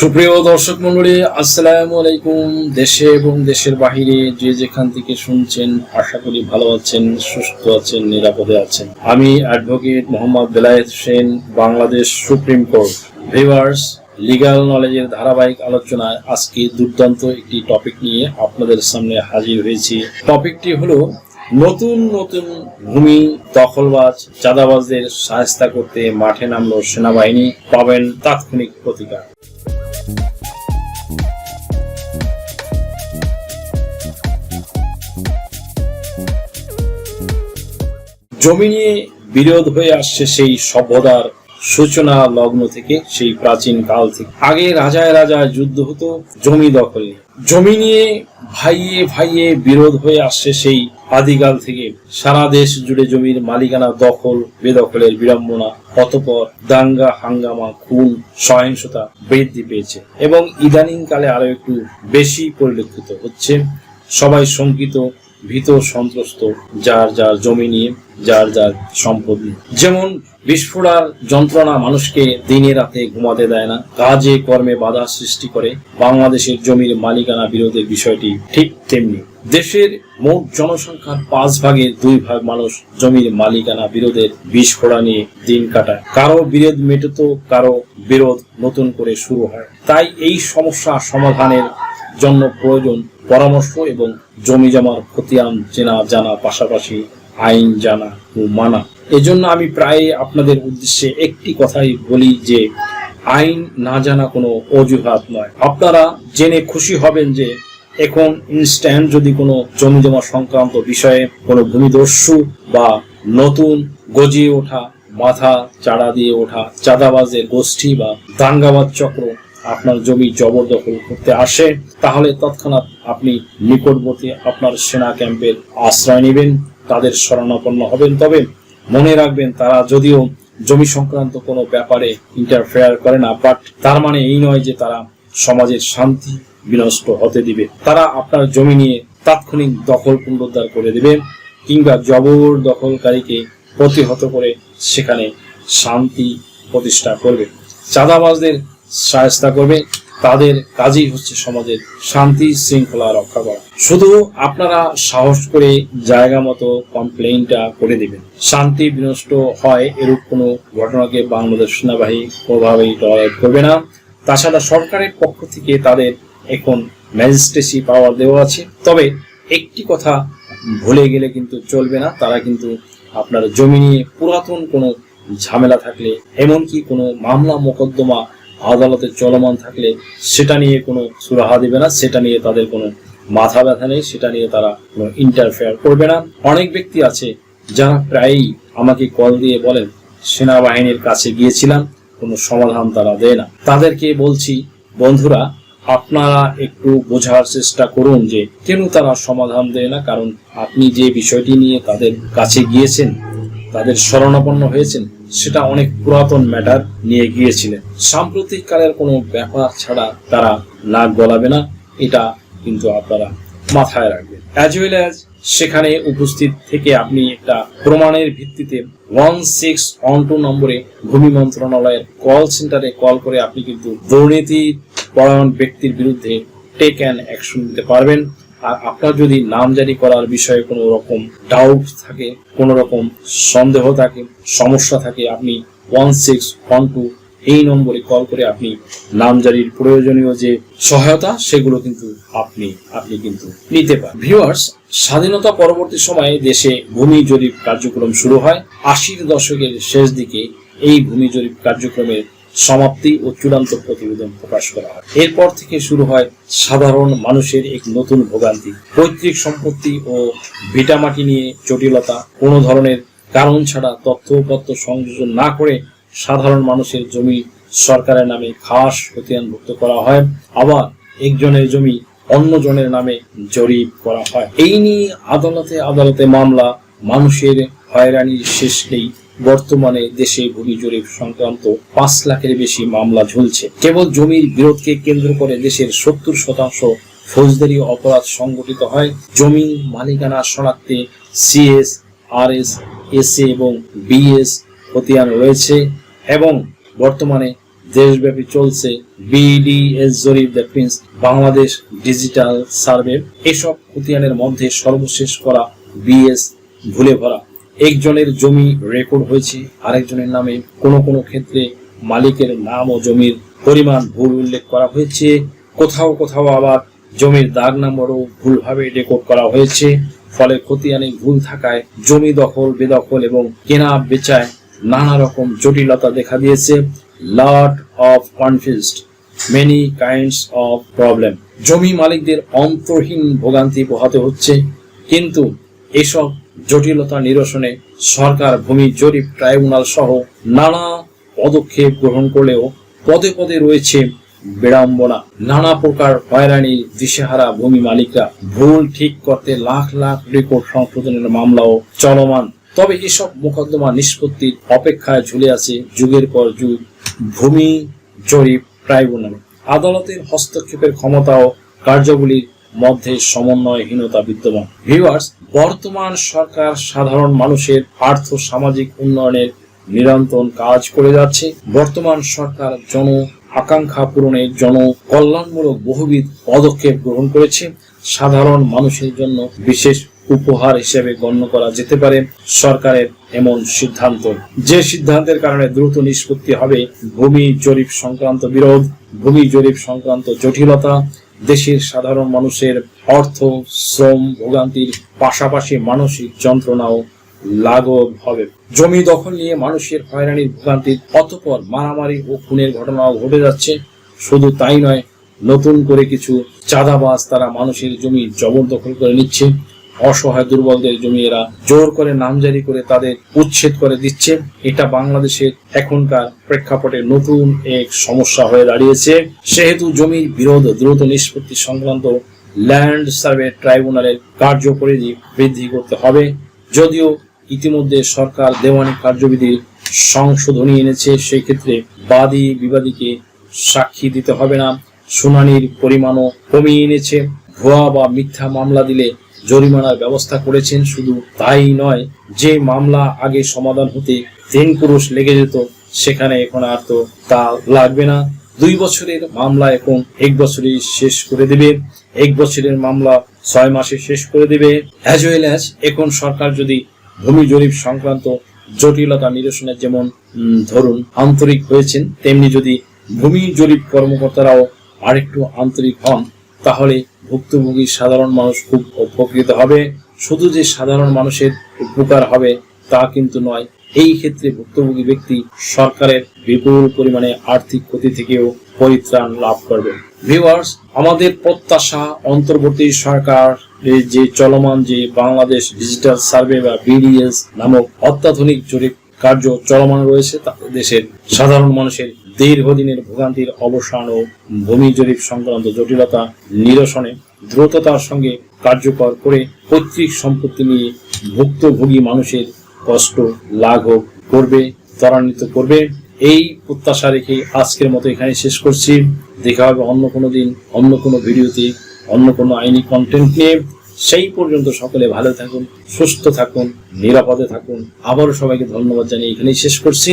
সুপ্রিয় দর্শক মন্ডলী আসসালামু আলাইকুম। দেশে এবং দেশের বাহিরে যে যেখান থেকে শুনছেন, আশা করি ভালো আছেন, সুস্থ আছেন, নিরাপদে আছেন। আমি advocate Mohammad Belayet Hossain Bangladesh supreme court. Viewers legal নলেজের ধারাবাহিক আলোচনায় আজকে দুর্দান্ত একটি টপিক নিয়ে আপনাদের সামনে হাজির হয়েছি। টপিকটি হলো, নতুন নতুন ভূমি, দখলবাজ, চাঁদাবাজদের সাহায্য করতে মাঠে নামলো সেনাবাহিনী, পাবেন তাৎক্ষণিক প্রতিকার। জমি নিয়ে বিরোধ হয়ে আসছে সেই সভ্যতার সূচনা লগ্ন থেকে, সেই প্রাচীন কাল থেকে। আগে রাজায় রাজায় যুদ্ধ হতো, জমি দখল জমি নিয়ে ভাইয়ে ভাইয়ে বিরোধ হয়ে আসছে সেই আদিকাল থেকে। সারা দেশ জুড়ে জমির মালিকানা দখল, বেদখলের বিড়ম্বনা, অতপর দাঙ্গা, হাঙ্গামা, খুন, সহিংসতা বৃদ্ধি পেয়েছে এবং ইদানিং কালে আরও একটু বেশি পরিলক্ষিত হচ্ছে। সবাই শঙ্কিত ভীত সন্ত্রস্ত, যার যার জমি নিয়ে, যার যার সম্পদ নিয়ে। যেমন বিস্ফোরার যন্ত্রণা মানুষকে দিনে রাতে ঘুমাতে দেয় না, কাজে, কর্মে বাধা সৃষ্টি করে, বাংলাদেশের জমির মালিকানা বিরোধের বিষয়টি ঠিক তেমনি। দেশের মোট জনসংখ্যার পাঁচ ভাগের দুই ভাগ মানুষ জমির মালিকানা বিরোধের বিস্ফোরা নিয়ে দিন কাটায়। কারও বিরোধ মেটত, কারও বিরোধ নতুন করে শুরু হয়। তাই এই সমস্যা সমাধানের জন্য প্রয়োজন পরামর্শ এবং জমি জমার খতিয়ান চেনা, জানা, পাশাপাশি আইন জানা ও মানা। এজন্য আমি প্রায় আপনাদের উদ্দেশ্যে একটি কথাই বলি যে, আইন না জানা কোনো অজুহাত নয়। আপনারা জেনে খুশি হবেন যে, এখন ইনস্ট্যান্ট যদি কোনো জমি জমা সংক্রান্ত বিষয়ে কোনো ভূমিদস্যু বা নতুন গজিয়ে ওঠা, মাথা চাড়া দিয়ে ওঠা চাঁদাবাজের গোষ্ঠী বা দাঙ্গাবাজ চক্র আপনার জমি জবরদখল করতে আসে, তাহলে তৎক্ষণাৎ আপনি নিকটবর্তী আপনার সেনা ক্যাম্পের আশ্রয় নেবেন, তাদের শরণাপন্ন হবেন। তবে মনে রাখবেন তারা যদিও জমি সংক্রান্ত কোনো ব্যাপারে ইন্টারফেয়ার করে না বাট তার মানে এই নয় যে তারা সমাজের শান্তি বিনষ্ট হতে দিবে। তারা আপনার জমি নিয়ে তাৎক্ষণিক দখল পুনরুদ্ধার করে দেবে, কিংবা জবর দখলকারীকে প্রতিহত করে সেখানে শান্তি প্রতিষ্ঠা করবে। চাঁদাবাজদের সায়স্তা করবে, তাদের কাজই হচ্ছে সমাজের শান্তি, শৃঙ্খলা রক্ষা করা। শুধু আপনারা সাহস করে জায়গা মতো কমপ্লেইনটা করে দিবেন। শান্তি বিনষ্ট হয় এরূপ কোনো ঘটনাকে বাংলাদেশ সেনাবাহিনী কোনোভাবেই টলারেট করবে না। তাছাড়া সরকারের পক্ষ থেকে তাদের এখন ম্যাজিস্ট্রেসি পাওয়ার দেওয়া আছে। তবে একটি কথা ভুলে গেলে কিন্তু চলবে না, তারা কিন্তু আপনার জমি নিয়ে পুরাতন কোনো ঝামেলা থাকলে, এমনকি কোনো মামলা মোকদ্দমা আদালতে চলমান থাকলে সেটা নিয়ে কোনো সুরাহা দিবে না, সেটা নিয়ে তাদের কোনো মাথা ব্যথা নেই, সেটা নিয়ে তারা কোনো ইন্টারফেয়ার করবে না। অনেক ব্যক্তি আছে যারা প্রায়ই আমাকে কল দিয়ে বলেন, সেনাবাহিনীর কাছে গিয়েছিলাম, কোনো সমাধান তারা দেয় না। তাদেরকে বলছি, বন্ধুরা, আপনারা একটু বোঝার চেষ্টা করুন যে কেন তারা সমাধান দেয় না, কারণ আপনি যে বিষয়টি নিয়ে তাদের কাছে গিয়েছেন, তাদের শরণাপন্ন হয়েছেন সেটা অনেক পুরাতন ম্যাটার নিয়ে গিয়েছিলেন। সাম্প্রতিক কালের কোনো ব্যাপার ছাড়া তারা নাক গলাবে না, এটা কিন্তু আপনারা মাথায় রাখবেন। অ্যাজ ওয়েল অ্যাজ সেখানে উপস্থিত থেকে আপনি একটা প্রমাণের ভিত্তিতে ওয়ান সিক্স ওয়ান টু নম্বরে ভূমি মন্ত্রণালয়ের কল সেন্টারে কল করে আপনি কিন্তু দুর্নীতি পরায়ণ ব্যক্তির বিরুদ্ধে টেক অ্যান্ড অ্যাকশন নিতে পারবেন। আর আপনার যদি নামজারি করার বিষয়ে কোনো রকম ডাউট থাকে, কোনো রকম সন্দেহ থাকে, সমস্যা থাকে, আপনি ওয়ান সিক্স ওয়ান টু এই নম্বরে কল করে আপনি নামজারির প্রয়োজনীয় যে সহায়তা, সেগুলো কিন্তু আপনি আপনি কিন্তু নিতে পারেন। ভিউয়ার্স স্বাধীনতা পরবর্তী সময়ে দেশে ভূমি জরিপ কার্যক্রম শুরু হয়। আশির দশকের শেষ দিকে এই ভূমি জরিপ কার্যক্রমের সমাপ্তি ও চূড়ান্ত প্রতিবেদন প্রকাশ করা হয়। এরপর থেকে শুরু হয় সাধারণ মানুষের এক নতুন ভোগান্তি। পৈতৃক সম্পত্তি ও ভিটামাটি নিয়ে জটিলতা, কোনো ধরনের কারণ ছাড়া তথ্যপত্র সংযোজন না করে সাধারণ মানুষের জমি সরকারের নামে খাস খতিয়ানভুক্ত করা হয়, আবার একজনের জমি অন্যজনের নামে জরিপ করা হয়। এই নিয়ে আদালতে আদালতে মামলা, মানুষের হয়রানির শেষ নেই। বর্তমানে দেশে ভূমি জরিপ সংক্রান্ত পাঁচ লাখের বেশি মামলা ঝুলছে। কেবল জমির বিরোধকে কেন্দ্র করে দেশের সত্তর শতাংশ ফৌজদারি অপরাধ সংগঠিত হয়। জমি মালিকানা শনাক্তে সিএস আর এস এস এবং বিএস খতিয়ান রয়েছে এবং বর্তমানে দেশব্যাপী চলছে বিডিএস জরিপ the prince Bangladesh digital survey. এসব খতিয়ানের মধ্যে সর্বশেষ করা বিএস ভুলে ভরা। একজনের জমি রেকর্ড হয়েছে, আরেকজনের নামে কোনো কোনো ক্ষেত্রে মালিকের নাম ও জমির পরিমাণ ভুল উল্লেখ করা হয়েছে। কোথাও কোথাও আবার জমির দাগ নম্বরও ভুলভাবে রেকর্ড করা হয়েছে। ফলে খতিয়ানে ভুল থাকায় জমি দখল, বেদখল এবং কেনা বেচায় নানা রকম জটিলতা দেখা দিয়েছে। Lot of confused many kinds of problem জমি মালিকদের অন্তরহীন ভোগান্তি পোহাতে হচ্ছে। কিন্তু এসব জটিলতা নিরসনে সরকার ভূমি জরিপ ট্রাইব্যুনাল সহ নানা পদক্ষেপ গ্রহণ করলেও পদে পদে রয়েছে বিড়ম্বনা। নানা প্রকার হয়রানি, দিশেহারা ভূমি মালিকরা ভুল ঠিক করতে লাখ লাখ রেকর্ড সংশোধনের মামলাও চলমান। তবে এসব মোকদ্দমা নিষ্পত্তির অপেক্ষায় ঝুলে আছে যুগের পর যুগ ভূমি জরিপ ট্রাইব্যুনাল। আদালতের হস্তক্ষেপের ক্ষমতাও কার্যগুলির মধ্যে সমন্বয়হীনতা বিদ্যমান। ভিউয়ার্স বর্তমান সরকার সাধারণ মানুষের আর্থ সামাজিক উন্নয়নের নিরন্তর কাজ করে যাচ্ছে। বর্তমান সরকার জন আকাঙ্ক্ষা পূরণে জন কল্যাণমূলক বহুবিধ পদক্ষেপ গ্রহণ করেছে। সাধারণ মানুষের জন্য বিশেষ উপহার হিসেবে গণ্য করা যেতে পারে। সরকারের এমন সিদ্ধান্ত। যে সিদ্ধান্তের কারণে দ্রুত নিষ্পত্তি হবে ভূমি জরিপ সংক্রান্ত বিরোধ, ভূমি জরিপ সংক্রান্ত জটিলতা দেশের সাধারণ মানুষের অর্থ, শ্রম, ভোগান্তির পাশাপাশি মানসিক যন্ত্রণাও লাঘব হবে। জমি দখল নিয়ে মানুষের হয়রানির ভোগান্তির অতপর মারামারি ও খুনের ঘটনাও ঘটে যাচ্ছে। শুধু তাই নয়, নতুন করে কিছু চাঁদাবাজ তারা মানুষের জমি জবরদখল করে নিচ্ছে। অসহায় দুর্বলদের জমি এরা জোর করে নামজারি করে তাদের উচ্ছেদ করে দিচ্ছে। এটা বাংলাদেশের এখনকার প্রেক্ষাপটে নতুন এক সমস্যা হয়ে দাঁড়িয়েছে। সেহেতু জমির বিরোধ দ্রুত নিষ্পত্তি সংক্রান্ত ল্যান্ড সার্ভে ট্রাইব্যুনালের কার্যপরিধি বৃদ্ধি করতে হবে। যদিও ইতিমধ্যে সরকার দেওয়ানি কার্যবিধির সংশোধনী এনেছে সেই ক্ষেত্রে বাদী বিবাদীকে সাক্ষী দিতে হবে না। শুনানির পরিমাণও কমিয়ে এনেছে। ভুয়া বা মিথ্যা মামলা দিলে জরিমানার ব্যবস্থা করেছেন শুধু তাই নয়, যে মামলা আগে সমাধান হতে তিন পুরুষ লেগে যেত, সেখানে এখন আর তো তা লাগবে না। দুই বছরের মামলা এখন এক বছরই শেষ করে দেবে। এক বছরের মামলা ছয় মাসে শেষ করে দেবে। অ্যাজ ওয়েল অ্যাজ এখন সরকার যদি ভূমি জরিপ সংক্রান্ত জটিলতা নিরসনের যেমন ধরুন আন্তরিক হয়েছেন, তেমনি যদি ভূমি জরিপ কর্মকর্তারাও আরেকটু আন্তরিক হন, তাহলে ভুক্তভোগী সাধারণ মানুষ খুব উপকৃত হবে। শুধু যে সাধারণ মানুষের উপকার হবে তা কিন্তু নয়, এই ক্ষেত্রে ভুক্তভোগী ব্যক্তি সরকারের বিপুল পরিমাণে আর্থিক ক্ষতি থেকেও পরিত্রাণ লাভ করবে। ভিউয়ার্স, আমাদের প্রত্যাশা অন্তর্বর্তী সরকার যে চলমান যে বাংলাদেশ ডিজিটাল সার্ভে বা বিডিএস নামক অত্যাধুনিক জরিপ কার্য চলমান রয়েছে তাতে দেশের সাধারণ মানুষের দীর্ঘদিনের ভোগান্তির অবসান ও ভূমি জরিপ সংক্রান্ত জটিলতা নিরসনে দ্রুততার সঙ্গে কার্যকর করে পৈতৃক সম্পত্তি নিয়ে ভুক্তভোগী মানুষের কষ্ট লাঘব করবে, ত্বরান্বিত করবে। এই প্রত্যাশা রেখে আজকের মতো এখানে শেষ করছি। দেখা হবে অন্য কোনো দিন, অন্য কোনো ভিডিওতে, অন্য কোনো আইনি কন্টেন্ট নিয়ে। সেই পর্যন্ত সকলে ভালো থাকুন, সুস্থ থাকুন, নিরাপদে থাকুন। আবারও সবাইকে ধন্যবাদ জানিয়ে এখানেই শেষ করছি।